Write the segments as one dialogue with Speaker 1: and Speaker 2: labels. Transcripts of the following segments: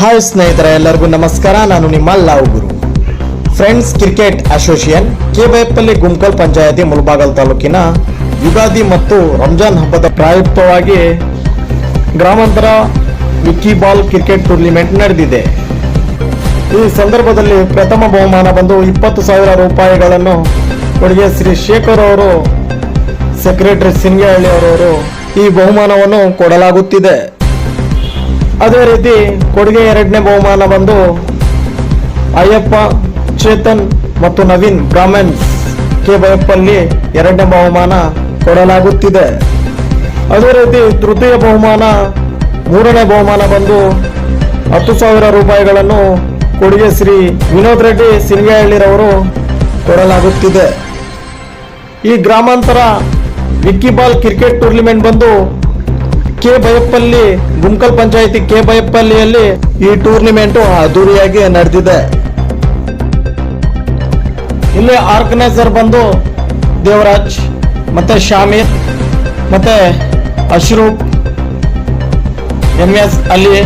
Speaker 1: Hi ಸ್ನೇಹಿತರೆ, ಎಲ್ಲರಿಗೂ ನಮಸ್ಕಾರ. ನಾನು ನಿಮ್ಮ ಲಾವ್ ಗುರು. ಫ್ರೆಂಡ್ಸ್ ಕ್ರಿಕೆಟ್ ಅಸೋಸಿಯೇಷನ್ ಕೆಬೈಪಲ್ಲಿ ಗುಂಕಲ್ ಪಂಚಾಯತಿ ಮುಲ್ಬಾಗಲ್ ತಾಲೂಕಿನ ಯುಗಾದಿ ಮತ್ತು ರಂಜಾನ್ ಹಬ್ಬದ ಪ್ರಾಯುಕ್ತವಾಗಿ ಗ್ರಾಮಾಂತರ ವಿಕ್ಕಿ ಬಾಲ್ ಕ್ರಿಕೆಟ್ ಟೂರ್ನಿಮೆಂಟ್ ನಡೆದಿದೆ. ಈ ಸಂದರ್ಭದಲ್ಲಿ ಪ್ರಥಮ ಬಹುಮಾನ ಬಂದು ಇಪ್ಪತ್ತು ಸಾವಿರ ರೂಪಾಯಿಗಳನ್ನು ಕೊಡುಗೆ ಶ್ರೀ ಶೇಖರ್ ಅವರು ಸೆಕ್ರೆಟರಿ ಸಿಂಗೇಹಳ್ಳಿ ಅವರವರು ಈ ಬಹುಮಾನವನ್ನು ಕೊಡಲಾಗುತ್ತಿದೆ. ಅದೇ ರೀತಿ ಕೊಡುಗೆ ಎರಡನೇ ಬಹುಮಾನ ಬಂದು ಅಯ್ಯಪ್ಪ, ಚೇತನ್ ಮತ್ತು ನವೀನ್ ಬ್ರಾಹ್ಮಣ್ ಕೆ ಬೈಯಪ್ಪಲ್ಲಿ ಎರಡನೇ ಬಹುಮಾನ ಕೊಡಲಾಗುತ್ತಿದೆ. ಅದೇ ರೀತಿ ತೃತೀಯ ಬಹುಮಾನ, ಮೂರನೇ ಬಹುಮಾನ ಬಂದು ಹತ್ತು ಸಾವಿರ ರೂಪಾಯಿಗಳನ್ನು ಕೊಡುಗೆ ಶ್ರೀ ವಿನೋದ್ ರೆಡ್ಡಿ ಸಿಂಗಹಳ್ಳಿರವರು ಕೊಡಲಾಗುತ್ತಿದೆ. ಈ ಗ್ರಾಮಾಂತರ ವಿಕ್ಕಿಬಾಲ್ ಕ್ರಿಕೆಟ್ ಟೂರ್ನಿಮೆಂಟ್ ಬಂದು ಕೆ ಬಯಪ್ಪಲ್ಲಿ ಗುಮ್ಕಲ್ ಪಂಚಾಯಿತಿ ಕೆ ಬಯಪ್ಪಲ್ಲಿಯಲ್ಲಿ ಈ ಟೂರ್ನಿಮೆಂಟ್ ಅದ್ದೂರಿಯಾಗಿ ನಡೆದಿದೆ. ಇಲ್ಲಿ ಆರ್ಗನೈಸರ್ ಬಂದು ದೇವರಾಜ್, ಮತ್ತೆ ಶಾಮೀರ್, ಮತ್ತೆ ಅಶ್ರೂಪ್ ಎಂ ಎಸ್ ಅಲಿ,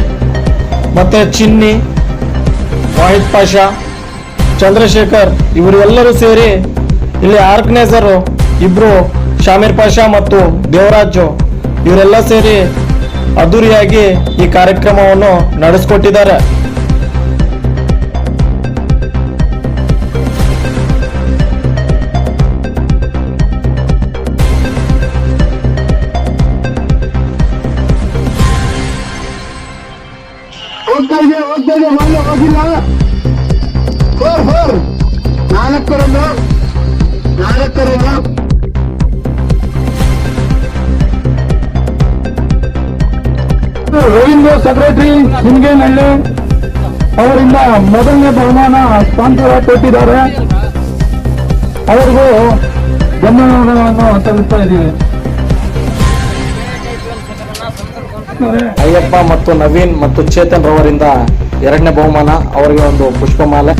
Speaker 1: ಮತ್ತೆ ಚಿನ್ನಿ, ವಾಹಿದ್ ಪಾಷಾ, ಚಂದ್ರಶೇಖರ್ ಇವರೆಲ್ಲರೂ ಸೇರಿ ಇಲ್ಲಿ ಆರ್ಗನೈಸರು ಇಬ್ರು, ಶಾಮೀರ್ ಪಾಷಾ ಮತ್ತು ದೇವರಾಜು. ಇವರೆಲ್ಲ ಸೇರಿ ಅದ್ದೂರಿಯಾಗಿ ಈ ಕಾರ್ಯಕ್ರಮವನ್ನು ನಡೆಸಿಕೊಟ್ಟಿದ್ದಾರೆ.
Speaker 2: ಹೋಗಿಲ್ಲ. ಹೋರ್ ಹೋರ್. ರವೀಂದ್ರ ಸೆಕ್ರೆಟರಿ ಸಿಂಗೇನಹಳ್ಳಿ ಅವರಿಂದ ಮೊದಲನೇ ಬಹುಮಾನ ಸ್ಪಾನ್ಸರ್ ಕೊಟ್ಟಿದ್ದಾರೆ. ಅವರಿಗೂ ಗಮನವನ್ನು ಸಲ್ಲಿಸ್ತಾ ಇದ್ದೀವಿ.
Speaker 1: ಅಯ್ಯಪ್ಪ ಮತ್ತು ನವೀನ್ ಮತ್ತು ಚೇತನ್ ರವರಿಂದ ಎರಡನೇ ಬಹುಮಾನ ಅವರಿಗೆ ಒಂದು ಪುಷ್ಪಮಾಲೆ.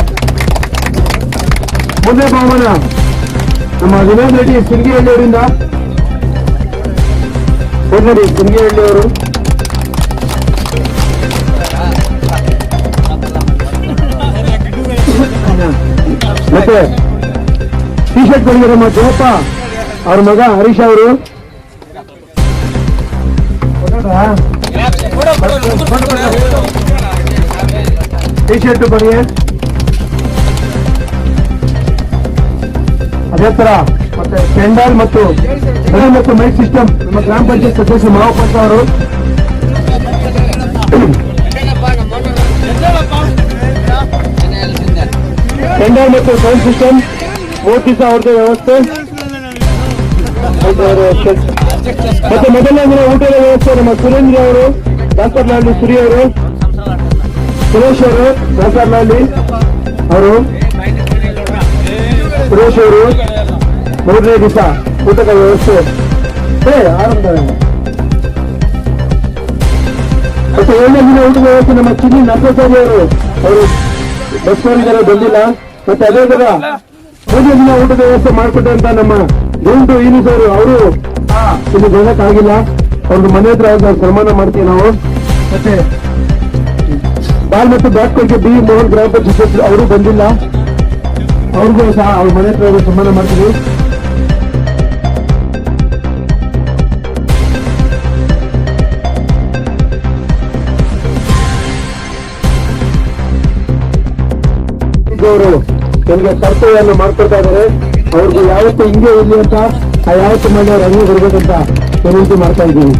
Speaker 2: ಮುಂದೆ ಬಹುಮಾನ ನಮ್ಮ ವಿನೋದ್ ರೆಡ್ಡಿ ಸಿಂಗಿಹಳ್ಳಿ ಅವರಿಂದ ಸಿಂಗಿಹಳ್ಳಿ ಅವರು ಮತ್ತೆ ಟಿ ಶರ್ಟ್ ಕೊಡಿಗೆ ನಮ್ಮ ಅಪ್ಪ ಅವ್ರ ಮಗ ಹರೀಶ್ ಅವರು. ಟಿ ಶರ್ಟ್ ಬನ್ನಿ ಅದೇ ತರ ಮತ್ತೆ ಟೆಂಡರ್ ಮತ್ತು ಮತ್ತು ಮೈಕ್ ಸಿಸ್ಟಮ್ ನಮ್ಮ ಗ್ರಾಮ ಪಂಚಾಯತ್ ಸದಸ್ಯ ಮಹಾಪಾತ್ರ ಅವರು. ಪೆಂಡಾಲ್ ಮತ್ತು ಸೌಂಡ್ ಸಿಸ್ಟಮ್ ಮೂರು ದಿವಸ ಅವ್ರದ್ದು ವ್ಯವಸ್ಥೆ ಮತ್ತೆ ಮೊದಲನೇ ದಿನ ಊಟದ ವ್ಯವಸ್ಥೆ, ನಮ್ಮ ಸುರೇಂದ್ರ ಅವರು ಡಾಕ್ಟರ್ ಲಾಲಿ ಸುರಿ ಅವರು, ಸುರೇಶ್ ಅವರು ಡಾಕ್ಟರ್ ಲಾಲಿ ಅವರು, ಸುರೇಶ್ ಅವರು, ಮೂರನೇ ದಿವಸ ಊಟದ ವ್ಯವಸ್ಥೆ. ಆರಂಭ. ಮತ್ತೆ ಏಳನೇ ದಿನ ಊಟದ ವ್ಯವಸ್ಥೆ, ನಮ್ಮ ಚಿನ್ನಿ ನರಸಾರಿ ಅವರು ಅವರು ಬಸ್ ಮಾಡಿದ್ದಾರೆ ಬಂದಿಲ್ಲ. ಮತ್ತೆ ಅದೇ ತರ ಮೂರನೇ ದಿನ ಊಟದ ವ್ಯವಸ್ಥೆ ಮಾಡಿಕೊಟ್ಟಂತ ನಮ್ಮ ಗುಂಡು ಈನಿಸ್ ಅವರು. ಅವರು ಇಲ್ಲಿ ಬರೋಕ್ಕಾಗಿಲ್ಲ ಅವ್ರದ್ದು ಮನೆ ಹತ್ರ ಸನ್ಮಾನ ಮಾಡ್ತೀವಿ ನಾವು. ಮತ್ತೆ? ಬಾಲ್ ಮತ್ತು ಬ್ಯಾಟ್ ಬಿ ಮೋಹನ್ ಗ್ರಾಮ ಪಂಚಾಯತ್ ಅವರು ಬಂದಿಲ್ಲ. ಅವ್ರಿಗೂ ಸಹ ಅವ್ರ ಮನೆ ಹತ್ರ ಸನ್ಮಾನ ಮಾಡ್ತೀವಿ. ಅವರು ನಮಗೆ ಕರ್ತವ್ಯವನ್ನು ಮಾಡ್ಕೊಡ್ತಾ ಇದ್ದಾರೆ. ಅವ್ರಿಗೆ ಯಾವತ್ತು ಹಿಂಗೆ ಇರಲಿ ಅಂತ, ಆ ಯಾವತ್ತು ಮಾಡಿ ಅವ್ರು ಹಂಗೆ ಬರ್ಬೇಕಂತ ವಿನಂತಿ ಮಾಡ್ತಾ ಇದ್ದೀವಿ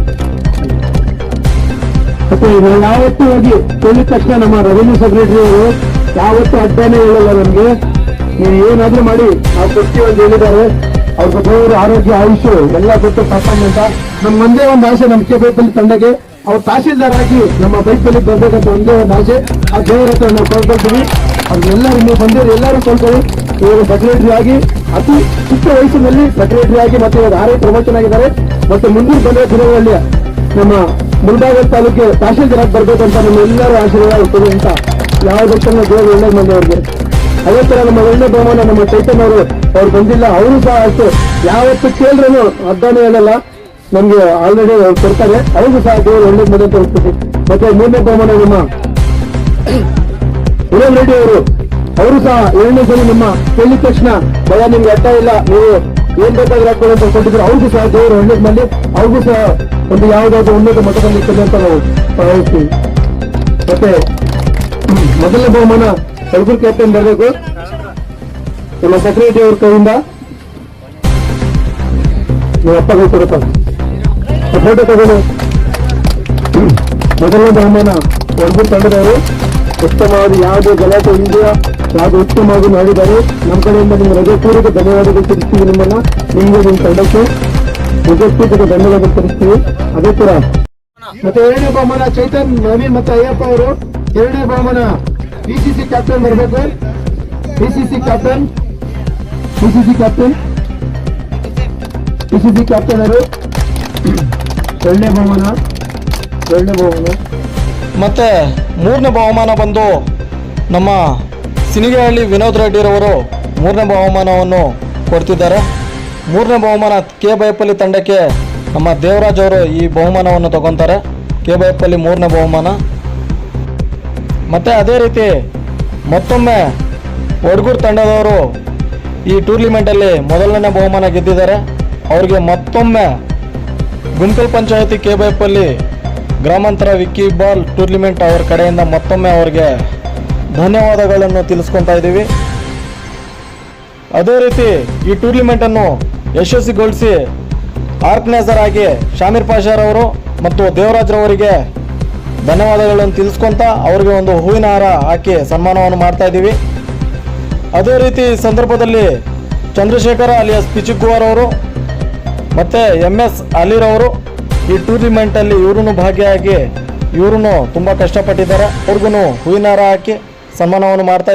Speaker 2: ಮತ್ತೆ ನಾವು ಯಾವತ್ತೂ ಹೋಗಿ ಕೇಳಿದ ತಕ್ಷಣ ನಮ್ಮ ರೆವಿನ್ಯೂ ಸೆಕ್ರೆಟರಿ ಅವರು ಯಾವತ್ತೂ ಅಡ್ಡಾನೇ ಹೇಳಲ್ಲ ನಮಗೆ. ನೀವು ಏನಾದ್ರೂ ಮಾಡಿ, ನಾವು ಕೊಡ್ತೀವಿ ಅಂತ ಹೇಳಿದ್ದಾರೆ. ಅವ್ರ ದೇವರು ಆರೋಗ್ಯ, ಆಯುಷ್ಯ ಎಲ್ಲ ಕಾಪಾಡಿ ಅಂತ ನಮ್ಮ ಒಂದೇ ಒಂದು ಆಸೆ ನಮ್ಮ ಕೆ ಬೈಪಲ್ಲಿ ತಂಡಕ್ಕೆ. ಅವ್ರು ತಹಸೀಲ್ದಾರ್ ಆಗಿ ನಮ್ಮ ಬೈಕಲ್ಲಿ ಬರ್ಬೇಕಂತ ಒಂದೇ ಒಂದು ಆಸೆ. ಆ ದೇವರ ಹತ್ರ ನಾವು ಕೊಡ್ಕೊಳ್ತೀವಿ ಅವ್ರಿಗೆಲ್ಲರೂ ನೀವು ಬಂದಿರೋ, ಎಲ್ಲರೂ ಕೊಡ್ಕೊಳ್ಳಿ ಇವಾಗ ಸೆಕ್ರೆಟರಿ ಆಗಿ, ಅತಿ ಚಿಕ್ಕ ವಯಸ್ಸಿನಲ್ಲಿ ಸೆಕ್ರೆಟರಿ ಆಗಿ ಮತ್ತೆ ಇವಾಗ ಆರೇ ಪ್ರಮೋಷನ್ ಆಗಿದ್ದಾರೆ. ಮತ್ತೆ ಮುಂದಿನ ಬಂದ ದಿನಗಳಲ್ಲಿ ನಮ್ಮ ಮುಲ್ಬಾಗಲ್ ತಾಲೂಕಿಗೆ ತಹಶೀಲ್ದಾರ್ ಬರ್ಬೇಕಂತ ನಮ್ಮ ಎಲ್ಲರೂ ಆಶೀರ್ವಾದ ಇರ್ತದೆ ಅಂತ ಯಾವುದಕ್ಕೂ ದೇವರು ಒಳ್ಳೆ ಮಂದಿ ಅವ್ರಿಗೆ ಅದೇ ತರ ನಮ್ಮ ಒಳ್ಳೆ ಬಹುಮಾನ ನಮ್ಮ ಚೈತನ್ಯ ಅವರು ಅವ್ರು ಬಂದಿಲ್ಲ, ಅವರು ಸಹ ಅಷ್ಟು. ಯಾವತ್ತು ಕೇಳಿದ್ರು ಅಡ್ಡಾನೆ ಹೇಳಲ್ಲ. ನಮ್ಗೆ ಆಲ್ರೆಡಿ ಕೊಡ್ತಾರೆ. ಅವ್ರಿಗೂ ಸಹ ದೇವರು ಒಳ್ಳೆ ಮನೆ ತೋರಿಸ್ತೀವಿ ಮತ್ತೆ ಮೂರನೇ ಬಹುಮಾನ ನಿಮ್ಮ ವಿನೋದ್ ರೆಡ್ಡಿ ಅವರು. ಅವರು ಸಹ ಎರಡನೇ ಸಲ ನಿಮ್ಮ ಕೇಳಿದ ತಕ್ಷಣ, ಭಯ, ನಿಮ್ಗೆ ಅರ್ಥ ಇಲ್ಲ. ನೀವು ಏನ್ ಬೇಕಾದ್ರೆ ಹಾಕೊಳ್ಳಿ ಅಂತ ಕೊಟ್ಟಿದ್ರು. ಅವ್ರಿಗೂ ಸಹ ದೇವರು ಒಳ್ಳೇದ್ನಲ್ಲಿ ಅವ್ರಿಗೂ ಸಹ ಒಂದು ಯಾವುದಾದ್ರು ಉನ್ನತ ಮಟ್ಟದಲ್ಲಿ ಅಂತ ನಾವು ಭಾವಿಸ್ತೀವಿ. ಮತ್ತೆ ಮೊದಲನೇ ಬಹುಮಾನ ಕಲಬುರ್ಗಿ ಕ್ಯಾಪ್ಟನ್ ಬರಬೇಕು. ನಮ್ಮ ಸೆಕ್ರೆಟರಿ ಅವ್ರ ಕೈಯಿಂದ. ನೀವು ಅಪ್ಪಗಳು ಕೊಡಪ್ಪ ಫೋಟೋ ಹ್ಮ್. ಮೊದಲನೇ ಬಹುಮಾನ ಒಂದು ತಂಡದವರು ಉತ್ತಮವಾದ ಯಾವುದೇ ಗಲಾಟೆ ಇಂಡಿಯಾ ಯಾವುದು ಉತ್ತಮವಾಗಿ ಮಾಡಿದ್ದಾರೆ. ನಮ್ಮ ಕಡೆಯಿಂದ ನಿಮ್ಮ ಹೃದಯಪೂರ್ವಕ ಧನ್ಯವಾದಗಳು ತಿಳಿಸ್ತೀವಿ ನಿಮ್ಮನ್ನ. ನಿಮಗೆ ನಿಮ್ಮ ತಂಡಕ್ಕೆ ಹೃದಯಪೂರ್ವಕ ಧನ್ಯವಾದ ತಿಳಿಸ್ತೀವಿ. ಅದೇ ತರ ಮತ್ತೆ ಎರಡನೇ ಬಹುಮಾನ ಚೈತನ್, ನವೀನ್ ಮತ್ತೆ ಅಯ್ಯಪ್ಪ ಅವರು. ಎರಡನೇ ಬಹುಮಾನ ಬಿಸಿಸಿ ಕ್ಯಾಪ್ಟನ್ ಬರಬೇಕು. BCC captain BCC captain BCC captain ಅವರು. ಎರಡನೇ ಬಹುಮಾನ ಎರಡನೇ ಬಹುಮಾನ.
Speaker 1: ಮತ್ತು ಮೂರನೇ ಬಹುಮಾನ ಬಂದು ನಮ್ಮ ಸಿನಿಗೇಹಳ್ಳಿ ವಿನೋದ್ ರೆಡ್ಡಿರವರು ಮೂರನೇ ಬಹುಮಾನವನ್ನು ಕೊಡ್ತಿದ್ದಾರೆ. ಮೂರನೇ ಬಹುಮಾನ ಕೆ ಬೈಪಲ್ಲಿ ತಂಡಕ್ಕೆ ನಮ್ಮ ದೇವರಾಜ್ ಅವರು ಈ ಬಹುಮಾನವನ್ನು ತಗೊತಾರೆ. ಕೆ ಬೈಪಲ್ಲಿ ಮೂರನೇ ಬಹುಮಾನ. ಮತ್ತು ಅದೇ ರೀತಿ ಮತ್ತೊಮ್ಮೆ ಒಡಗೂರು ತಂಡದವರು ಈ ಟೂರ್ನಿಮೆಂಟಲ್ಲಿ ಮೊದಲನೇ ಬಹುಮಾನ ಗೆದ್ದಿದ್ದಾರೆ. ಅವರಿಗೆ ಮತ್ತೊಮ್ಮೆ ಗುಂಕಲ್ ಪಂಚಾಯತಿ ಕೆ ಬೈಪಲ್ಲಿ ಗ್ರಾಮಾಂತರ ವಿಕ್ಕಿ ಬಾಲ್ ಟೂರ್ನಿಮೆಂಟ್ ಅವರ ಕಡೆಯಿಂದ ಮತ್ತೊಮ್ಮೆ ಅವರಿಗೆ ಧನ್ಯವಾದಗಳನ್ನು ತಿಳಿಸ್ಕೊತಾ ಇದ್ದೀವಿ. ಅದೇ ರೀತಿ ಈ ಟೂರ್ನಿಮೆಂಟನ್ನು ಯಶಸ್ವಿಗೊಳಿಸಿ ಆರ್ಗನೈಸರ್ ಆಗಿ ಶಾಮೀರ್ ಪಾಷಾರವರು ಮತ್ತು ದೇವರಾಜ್ರವರಿಗೆ ಧನ್ಯವಾದಗಳನ್ನು ತಿಳಿಸ್ಕೊತಾ ಅವರಿಗೆ ಒಂದು ಹೂವಿನ ಹಾರ ಹಾಕಿ ಸನ್ಮಾನವನ್ನು ಮಾಡ್ತಾ ಇದ್ದೀವಿ. ಅದೇ ರೀತಿ ಸಂದರ್ಭದಲ್ಲಿ ಚಂದ್ರಶೇಖರ ಅಲಿಯಾಸ್ ಪಿಚುಕುವರ್ ಅವರು ಮತ್ತು ಎಂ ಎಸ್ ಅಲಿರವರು ಈ ಟೂರ್ನಿಮೆಂಟಲ್ಲಿ ಇವ್ರೂ ಭಾಗಿಯಾಗಿ ಇವ್ರೂ ತುಂಬ ಕಷ್ಟಪಟ್ಟಿದ್ದಾರೆ. ಅವ್ರಿಗೂ ಹೂವಿನಾರ ಹಾಕಿ ಸನ್ಮಾನವನ್ನು ಮಾಡ್ತಾ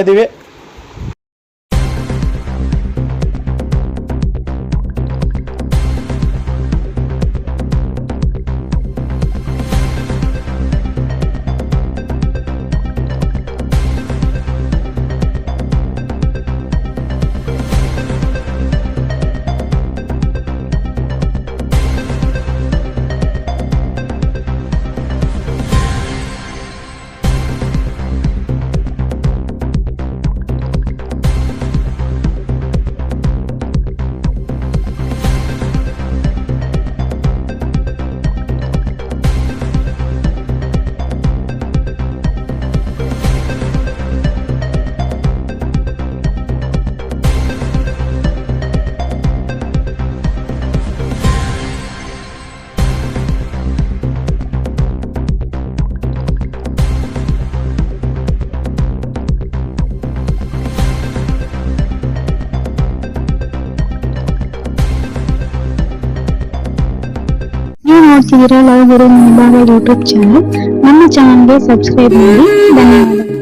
Speaker 1: ಇದ್ದೀವಿ
Speaker 3: ನೀವು ನೋಡ್ತಿದ್ದೀರಾ ಲವ್ ಗುರು ಮುಂಭಾಗ ಯೂಟ್ಯೂಬ್ ಚಾನಲ್ ನಮ್ಮ ಚಾನಲ್ಗೆ ಸಬ್ಸ್ಕ್ರೈಬ್ ಮಾಡಿ ಧನ್ಯವಾದ